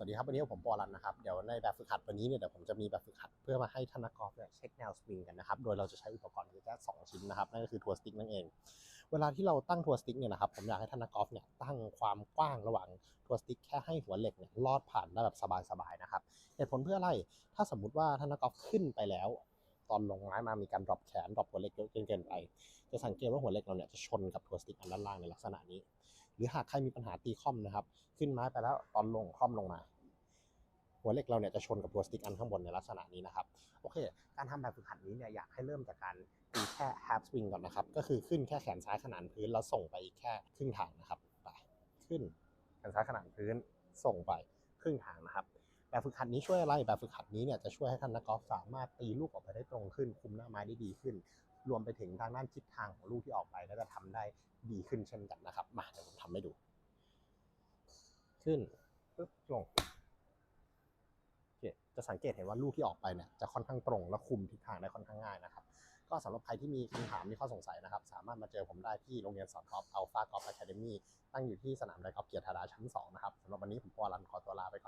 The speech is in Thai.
สวัสดีครับวันนี้ผมปอรันนะครับเดี๋ยวในแบบฝึกหัดวันนี้เนี่ยเดี๋ยวผมจะมีแบบฝึกหัดเพื่อมาให้ท่านนักกอล์ฟเนี่ยเช็คแนวสวิงกันนะครับโดยเราจะใช้อุปกรณ์เพียงแค่สองชิ้นนะครับนั่นก็คือทัวร์สติ๊กนั่นเอง เวลาที่เราตั้งทัวร์สติ๊กเนี่ยนะครับผมอยากให้ท่านนักกอล์ฟเนี่ยตั้งความกว้างระหว่างทัวร์สติ๊กแค่ให้หัวเหล็กเนี่ยลอดผ่านได้แบบสบายๆนะครับเหตุผลเพื่ออะไรถ้าสมมุติว่าท่านนักกอล์ฟขึ้นไปแล้วตอนลงไม้มามีการดรอปแขนดรอปหัวเหล็กเยอะเกินไป จะสังเกตว่าหัวเหล็กเราเนี่ยจะชนกับทัวร์สติ๊กอันด้านล่างในลักษณะนี้ หรือหากใครมีปัญหาตีคอมนะครับ ขึ้นไม้ไปแล้วตอนลงคอมลงมา หัวเหล็กเราเนี่ยจะชนกับตัวสติ๊กอันข้างบนในลักษณะนี้นะครับ โอเค การทำแบบฝึกหัดนี้เนี่ยอยากให้เริ่มจากการตีแค่ half swing ก่อนนะครับ ก็คือขึ้นแค่แขนซ้ายขนานพื้นแล้วส่งไปอีกแค่ครึ่งทางนะครับ ไปขึ้นแขนซ้ายขนานพื้นส่งไปครึ่งทางนะครับแบบฝึกหัดนี้ช่วยอะไรแบบฝึกหัดนี้เนี่ยจะช่วยให้ท่านนักกอล์ฟสามารถตีลูกออกไปได้ตรงขึ้น คุมหน้าไม้ได้ดีขึ้น รวมไปถึงทางด้านทิศทางของลูกที่ออกไปก็จะทำได้ดีขึ้นเช่นกันนะครับ มาเดี๋ยวำให้ดู ขึ้นปึ๊บลงจะสังเกตเห็นว่าลูกที่ออกไปเนี่ยจะค่อนข้างตรงและคุมทิศทางได้ค่อนข้างง่ายนะครับ ก็สำหรับใครที่มีคำถามมีข้อสงสัยนะครับ สามารถมาเจอผมได้ที่โรงเรียนสอนกอล์ฟอัลฟากอล์ฟอะคาเดมี่ตั้งอยู่ที่สนามไดกอล์ฟเกียรติธาดาชั้น 2 นะครับสำหรับวันนี้ผมพอรันขอตัวลาไปก่อน